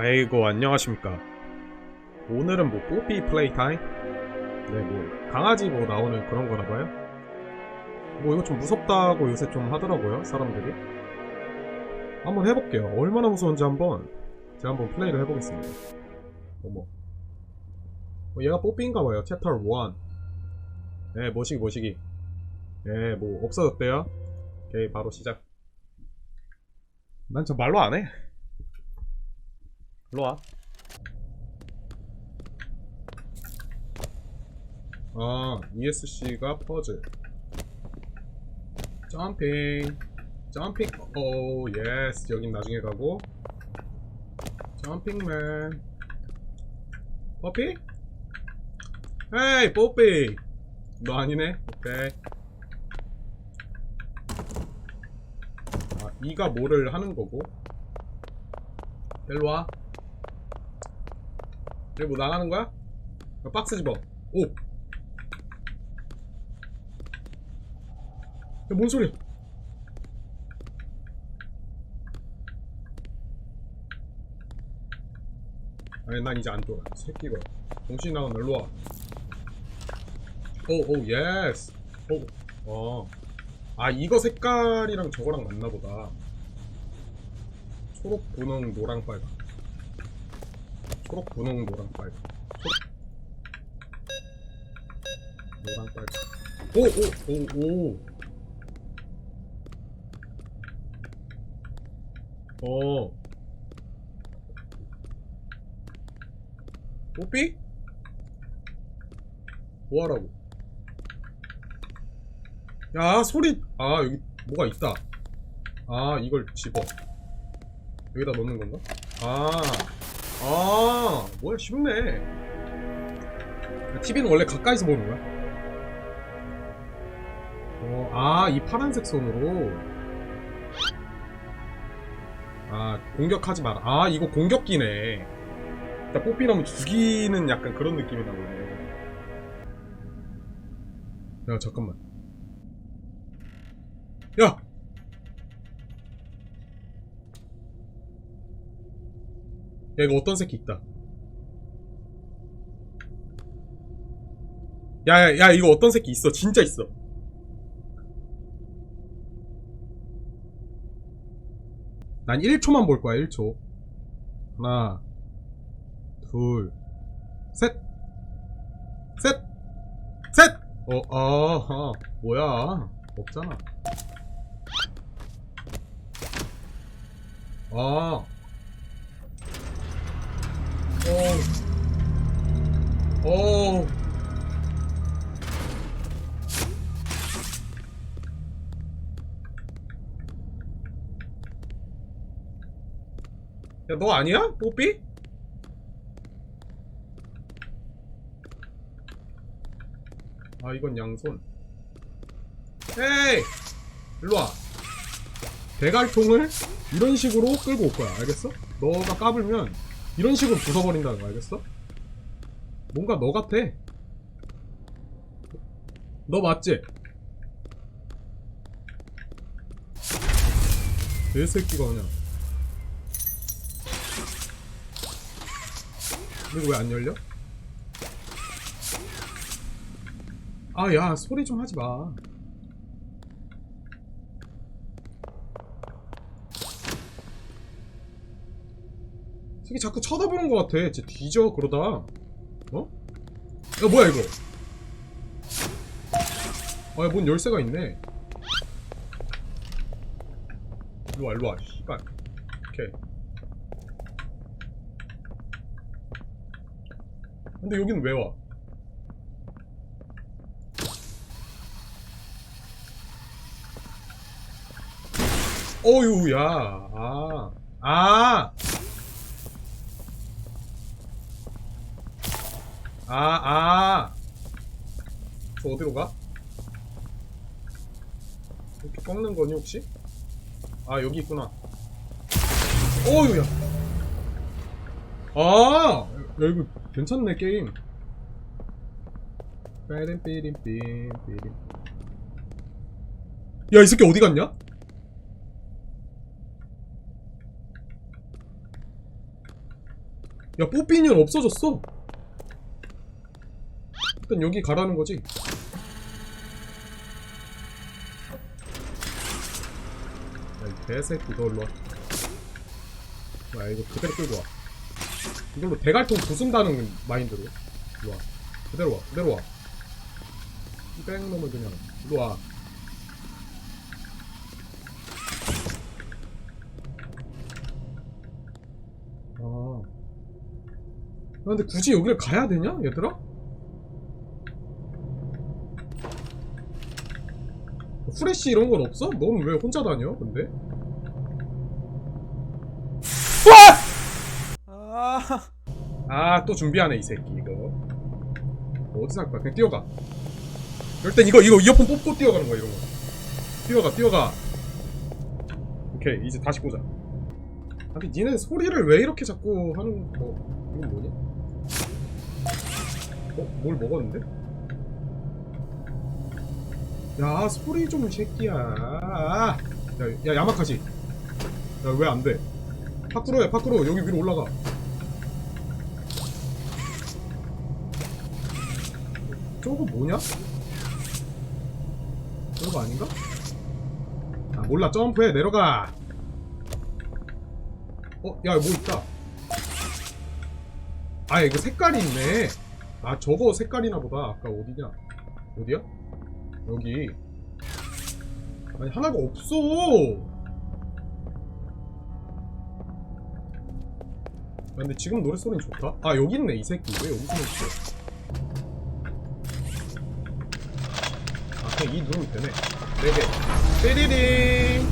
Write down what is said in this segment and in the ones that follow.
아이고 안녕하십니까. 오늘은 뭐 뽀삐 플레이 타임? 네뭐 강아지 뭐 나오는 그런 거나 봐요? 뭐 이거 좀 무섭다고 요새 좀 하더라고요 사람들이. 한번 해볼게요. 얼마나 무서운지 한번 제가 한번 플레이를 해보겠습니다. 어머. 어, 얘가 뽀삐인가 봐요. 챕터 1 네, 모시기 모시기. 네, 뭐 없어졌대요. 오케이 바로 시작. 난 저 말로 안해 일로와. 아 ESC가 퍼즐. 점핑. 점핑 오 예스. 여긴 나중에 가고. 점핑맨. 뽀삐? 헤이 뽀삐 너 아니네? 오케이. 아 이가 뭐를 하는 거고? 일로와 여기 뭐 나가는 거야? 야, 박스 집어. 오! 야, 뭔 소리야? 아니, 난 이제 안 돌아. 새끼가. 정신 나간 일로 와. 오, 오, 예스. 오, 어. 아, 이거 색깔이랑 저거랑 맞나 보다. 초록, 분홍, 노랑, 빨강. 초록, 분홍, 노랑. 초록. 노랑, 빨강. 오, 오, 오, 오. 어. 뽀삐? 뭐하라고? 야, 소리! 아, 여기 뭐가 있다. 아, 이걸 집어. 여기다 넣는 건가? 아, 아, 뭐야, 쉽네. TV는 원래 가까이서 보는 거야? 어, 아, 이 파란색 손으로. 아, 공격하지 마라. 아, 이거 공격기네. 나 뽀삐 나면 죽이는 약간 그런 느낌이 나오네. 야, 잠깐만. 야! 야, 이거 어떤 새끼 있다. 야, 야, 야, 이거 어떤 새끼 있어. 진짜 있어. 난 1초만 볼 거야, 1초. 하나, 둘, 셋! 셋! 셋! 어, 아, 아, 뭐야. 없잖아. 아. 어. 어. 야, 너 아니야? 뽀삐? 아, 이건 양손. 에이! 일로와. 대갈통을 이런 식으로 끌고 올 거야. 알겠어? 너가 까불면 이런 식으로 부숴버린다는 거 알겠어? 뭔가 너 같아. 너 맞지? 내 새끼가 그냥. 이거 왜 안 열려? 아, 야, 소리 좀 하지 마. 새끼 자꾸 쳐다보는 것 같아. 진짜 뒤져, 그러다. 어? 야, 뭐야, 이거? 아, 야, 뭔 열쇠가 있네. 일로와, 일로와, 씨발. 오케이. 근데 여기는 왜 와? 어유, 야, 아, 아, 아, 아, 저 어디로 가? 이렇게 꺾는 거니 혹시? 아, 여기 있구나. 어유, 야, 아, 야, 이거 괜찮네 게임. 삐림 삐림 삐림 삐림. 야, 이 새끼 어디 갔냐? 야 뽀삐는 없어졌어 일단 여기 가라는 거지. 야이 개새끼 너 일로와. 야 이거 그대로 끌고 와. 이걸로 대갈통 부순다는 마인드로. 일로와. 그대로 와 그대로 와. 뺑놈을 그냥 일로와. 아. 야, 근데 굳이 여기를 가야 되냐, 얘들아? 후레쉬 이런 건 없어? 넌 왜 혼자 다녀, 근데? 아, 아, 또 준비하네, 이 새끼, 이거. 어디서 할 거야? 그냥 뛰어가. 이럴 땐 이거, 이거 이어폰 뽑고 뛰어가는 거야, 이런 거. 뛰어가, 뛰어가. 오케이, 이제 다시 보자. 아니, 니네 소리를 왜 이렇게 자꾸 하는, 뭐, 이건 뭐냐? 어? 뭘 먹었는데? 야, 소리 좀, 이 새끼야. 야, 야, 야마카시. 야, 왜 안 돼? 파쿠로 해, 파쿠로. 여기 위로 올라가. 저거 뭐냐? 저거 아닌가? 아 몰라 점프해 내려가 어? 야 뭐 있다 아 이거 색깔이 있네 아 저거 색깔이나 보다 아까 어디냐 어디야? 여기. 아니 하나가 없어. 야, 근데 지금 노래 소리는 좋다? 아 여기 있네 이 새끼. 왜 여기서 있어? 아 그냥 이 누르면 되네. 네개. 띠리링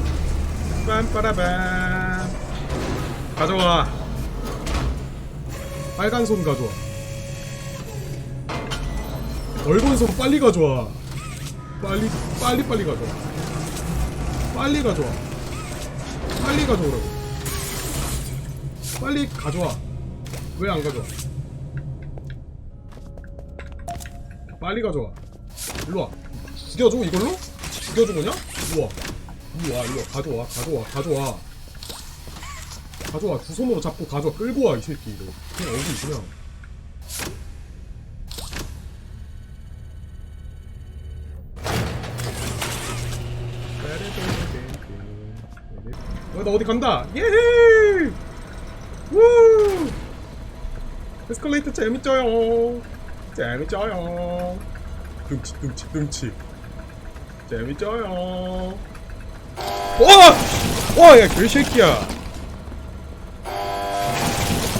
빰빠라밤. 가져와. 빨간 손 가져와. 얼건 손 빨리 가져와 빨리 빨리 빨리 가져와 빨리 가져와. 빨리 가져오라고. 빨리 가져와. 왜 안 가져와? 빨리 가져와. 일로와. 죽여줘 이걸로? 죽여줘 그냥? 일로와. 일로와 일로와. 가져와 가져와 가져와. 가져와. 두 손으로 잡고 가져와. 끌고 와 이 새끼. 이거. 그냥 어디 그냥 나 어디 간다 예헤이 우 에스컬레이터 재밌죠요 재밌죠요 둥치 둥치 둥치 재밌죠요 와! 와, 야, 개새끼야.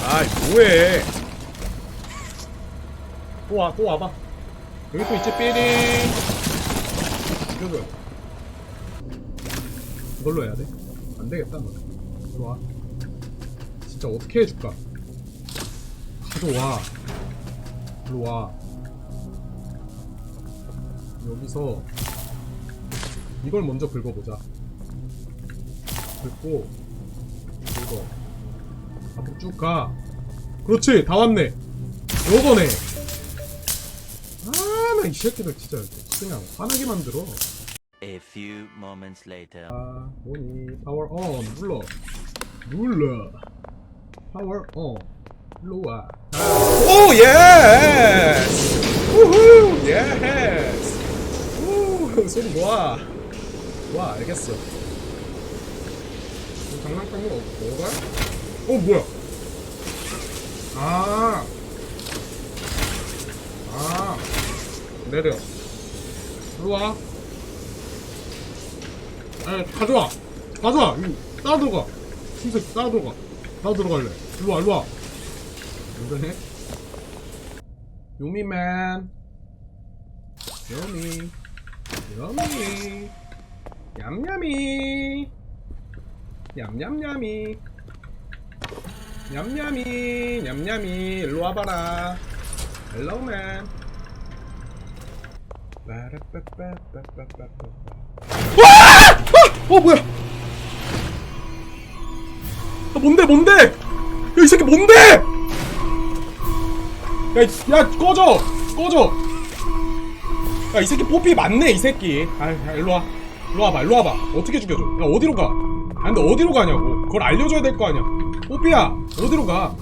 아이, 뭐해. 또 와, 또 와봐. 여기 또 있지, 삐링. 이거죠. 이걸로 해야 돼? 안 되겠다, 너. 이리 와. 진짜 어떻게 해줄까? 가져와. 일로 와. 여기서 이걸 먼저 긁어보자. 긁고 긁어 앞으로 쭉 가. 그렇지, 다 왔네. 요거네. 아, 나 이 새끼들 진짜 그냥 화나게 만들어. A few moments later. 아, 뭐니? 파워 온 눌러. 눌러. 파워 온. 일로 와. 오, 예스! 우후, 예스! 우, 소리 좋아. 좋아, 알겠어. 장난감으로 뭐가? 어, 뭐야? 아. 아. 내려. 일로 와. 에 가져와. 가져와. 이거 따라 들어가. 순색 따라 들어가. 따라 들어갈래. 일로와 일로와. 이거네. 요미맨 요미 요미 얌얌이 얌얌얌이 얌얌이 얌얌이 일로 와봐라. 헬로맨 빠라빠빠빠빠빠빠 어 뭐야? 야, 뭔데 뭔데? 야 이 새끼 뭔데? 야, 야 꺼져 꺼져. 야 이 새끼 뽀삐 맞네 이 새끼. 아 야, 일로 와 일로 와봐 일로 와봐. 어떻게 죽여줘? 야 어디로 가? 아 근데 어디로 가냐고? 그걸 알려줘야 될 거 아니야. 뽀삐야 어디로 가?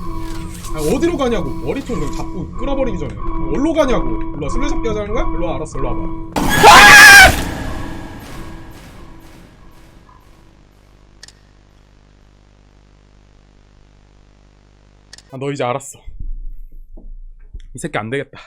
아, 어디로 가냐고 머리통 을 잡고 끌어버리기 전에 아, 어디로 가냐고 일로 와 술래잡기 하자는 거야? 일로 와 알았어 일로 와봐 아, 너 이제 알았어. 이 새끼 안 되겠다.